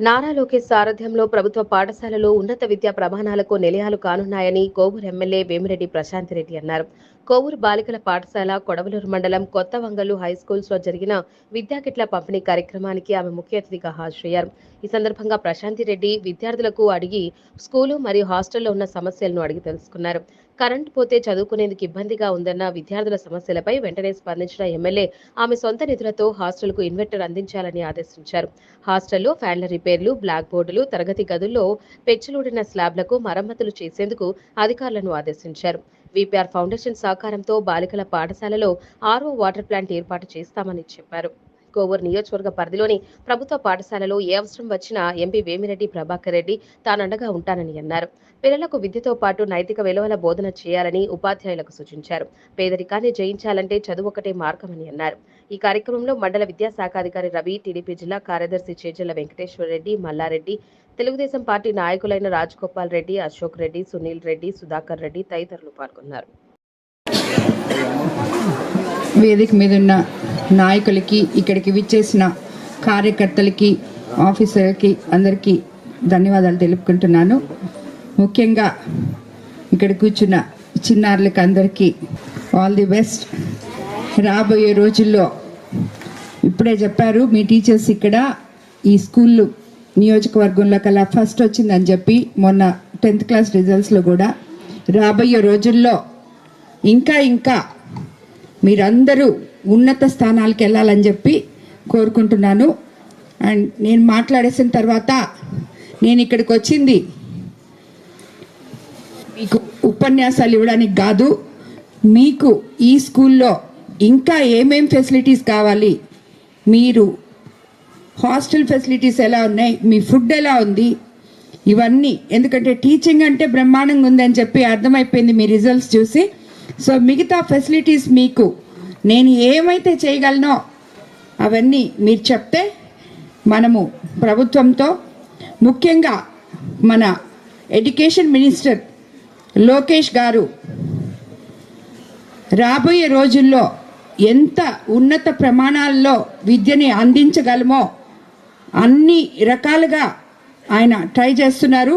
నారా లోకేష్ సారథ్యంలో ప్రభుత్వ పాఠశాలలో ఉన్నత విద్యా ప్రమాణాలకు నిలయాలు కానున్నాయని కోవూరు ఎమ్మెల్యే వేమిరెడ్డి ప్రశాంత్ రెడ్డి అన్నారు. కోవూరు బాలికల పాఠశాల కొడవలూరు మండలం కొత్త వంగలు హై స్కూల్స్లో జరిగిన విద్యా కిట్ల పంపిణీ కార్యక్రమానికి ఆమె ముఖ్య అతిథిగా హాజరయ్యారు. ఈ సందర్భంగా ప్రశాంతి రెడ్డి విద్యార్థులకు అడిగి స్కూలు మరియు హాస్టల్లో ఉన్న సమస్యలను అడిగి తెలుసుకున్నారు. కరెంట్ పోతే చదువుకునేందుకు ఇబ్బందిగా ఉందన్న విద్యార్థుల సమస్యలపై వెంటనే స్పందించిన ఎమ్మెల్యే ఆమె సొంత నిధులతో హాస్టల్కు ఇన్వర్టర్ అందించాలని ఆదేశించారు. హాస్టల్లో ఫ్యాన్ల రిపేర్లు బ్లాక్ బోర్డులు తరగతి గదుల్లో పెచ్చులూడిన స్లాబ్లకు మరమ్మతులు చేసేందుకు అధికారులను ఆదేశించారు. విపిఆర్ ఫౌండేషన్ సహకారంతో బాలికల పాఠశాలలో ఆర్ఓ వాటర్ ప్లాంట్ ఏర్పాటు చేస్తామని చెప్పారు. కోవూర్ నియోజకవర్గ పరిధిలోని ప్రభుత్వ పాఠశాలలో ఏ అవసరం వచ్చినా ఎంపీ వేమిరెడ్డి ప్రభాకర్ రెడ్డి తానండగా ఉంటానని అన్నారు. పిల్లలకు విద్యతో పాటు నైతిక విలువల బోధన చేయాలని ఉపాధ్యాయులకు సూచించారు. పేదరికాన్ని జయించాలంటే చదువు ఒకటే మార్గమని అన్నారు. ఈ కార్యక్రమంలో మండల విద్యాశాఖాధికారి రవి టీడీపీ జిల్లా కార్యదర్శి చేజల్ల వెంకటేశ్వర రెడ్డి మల్లారెడ్డి తెలుగుదేశం పార్టీ నాయకులైన రాజగోపాల్ రెడ్డి అశోక్ రెడ్డి సునీల్ రెడ్డి సుధాకర్ రెడ్డి తదితరులు పాల్గొన్నారు. వేదిక మీద ఉన్న నాయకులకి ఇక్కడికి విచ్చేసిన కార్యకర్తలకి ఆఫీసర్కి అందరికీ ధన్యవాదాలు తెలుపుకుంటున్నాను. ముఖ్యంగా ఇక్కడ కూర్చున్న చిన్నారులకి అందరికీ ఆల్ ది బెస్ట్. రాబోయే రోజుల్లో ఇప్పుడే చెప్పారు మీ టీచర్స్ ఇక్కడ ఈ స్కూల్ నియోజకవర్గంలో కల్లా ఫస్ట్ వచ్చిందని చెప్పి మొన్న టెన్త్ క్లాస్ రిజల్ట్స్లో కూడా. రాబోయే రోజుల్లో ఇంకా ఇంకా మీరందరూ ఉన్నత స్థానాలకు వెళ్ళాలని చెప్పి కోరుకుంటున్నాను. అండ్ నేను మాట్లాడేసిన తర్వాత నేను ఇక్కడికి వచ్చింది మీకు ఉపన్యాసాలు ఇవ్వడానికి కాదు మీకు ఈ స్కూల్లో ఇంకా ఏమేం ఫెసిలిటీస్ కావాలి మీరు హాస్టల్ ఫెసిలిటీస్ ఎలా ఉన్నాయి మీ ఫుడ్ ఎలా ఉంది ఇవన్నీ ఎందుకంటే టీచింగ్ అంటే బ్రహ్మాండంగా ఉందని చెప్పి అర్థమైపోయింది మీ రిజల్ట్స్ చూసి. సో మిగతా ఫెసిలిటీస్ మీకు నేను ఏమైతే చేయగలనో అవన్నీ మీరు చెప్తే మనము ప్రభుత్వంతో ముఖ్యంగా మన ఎడ్యుకేషన్ మినిస్టర్ లోకేష్ గారు రాబోయే రోజుల్లో ఎంత ఉన్నత ప్రమాణాల్లో విద్యని అందించగలమో అన్ని రకాలుగా ఆయన ట్రై చేస్తున్నారు.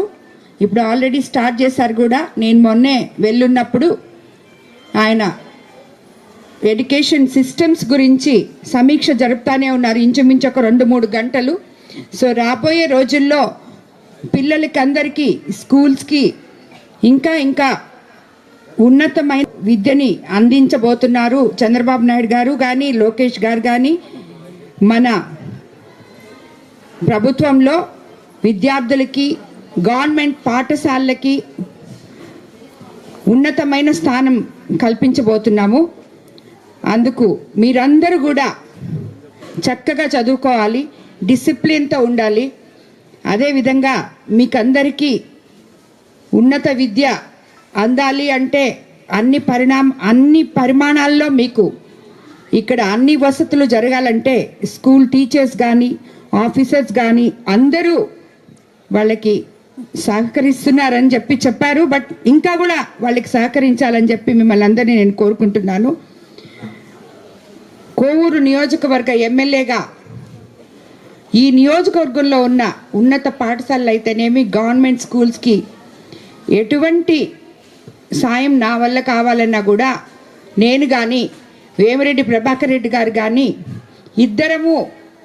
ఇప్పుడు ఆల్రెడీ స్టార్ట్ చేశారు కూడా. నేను మొన్నే వెళ్ళున్నప్పుడు ఆయన ఎడ్యుకేషన్ సిస్టమ్స్ గురించి సమీక్ష జరుపుతానే ఉన్నారు. ఇంచుమించు ఒక రెండు మూడు గంటలు. సో రాబోయే రోజుల్లో పిల్లలకి అందరికీ స్కూల్స్కి ఇంకా ఇంకా ఉన్నతమైన విద్యని అందించబోతున్నారు చంద్రబాబు నాయుడు గారు కానీ లోకేష్ గారు కానీ మన ప్రభుత్వంలో విద్యార్థులకి గవర్నమెంట్ పాఠశాలలకి ఉన్నతమైన స్థానం కల్పించబోతున్నాము. అందుకు మీరందరూ కూడా చక్కగా చదువుకోవాలి డిసిప్లిన్తో ఉండాలి. అదేవిధంగా మీకందరికీ ఉన్నత విద్య అందాలి అంటే అన్ని పరిణామ అన్ని పరిమాణాల్లో మీకు ఇక్కడ అన్ని వసతులు జరగాలంటే స్కూల్ టీచర్స్ కానీ ఆఫీసర్స్ కానీ అందరూ వాళ్ళకి సహకరిస్తున్నారని చెప్పి చెప్పారు. బట్ ఇంకా కూడా వాళ్ళకి సహకరించాలని చెప్పి మిమ్మల్ని అందరినీ నేను కోరుకుంటున్నాను. కోవూరు నియోజకవర్గ ఎమ్మెల్యేగా ఈ నియోజకవర్గంలో ఉన్న ఉన్నత పాఠశాలలు అయితేనేమి గవర్నమెంట్ స్కూల్స్కి ఎటువంటి సాయం నా వల్ల కావాలన్నా కూడా నేను కానీ వేమిరెడ్డి ప్రభాకర్ రెడ్డి గారు కానీ ఇద్దరము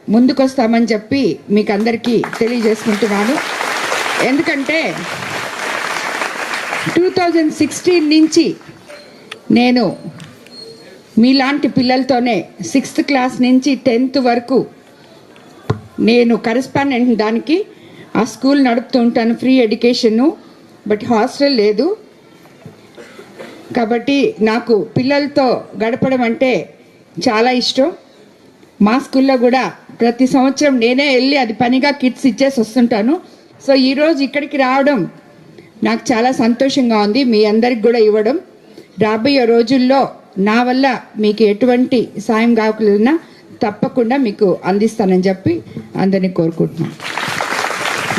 ముందుకొస్తామని చెప్పి మీకు అందరికీ తెలియజేసుకుంటున్నాను. ఎందుకంటే టూ థౌజండ్ సిక్స్టీన్ నుంచి నేను మీలాంటి పిల్లలతోనే సిక్స్త్ క్లాస్ నుంచి టెన్త్ వరకు నేను కరెస్పాండెంట్ దానికి ఆ స్కూల్ నడుపుతూ ఉంటాను ఫ్రీ ఎడ్యుకేషను. బట్ హాస్టల్ లేదు. కాబట్టి నాకు పిల్లలతో గడపడం అంటే చాలా ఇష్టం. మా స్కూల్లో కూడా ప్రతి సంవత్సరం నేనే వెళ్ళి అది పనిగా కిట్స్ ఇచ్చేసి వస్తుంటాను. సో ఈరోజు ఇక్కడికి రావడం నాకు చాలా సంతోషంగా ఉంది. మీ అందరికి కూడా ఇవ్వడం. రాబోయే రోజుల్లో నా వల్ల మీకు ఎటువంటి సాయం కావాలన్నా తప్పకుండా మీకు అందిస్తానని చెప్పి అందరినీ కోరుకుంటున్నాను.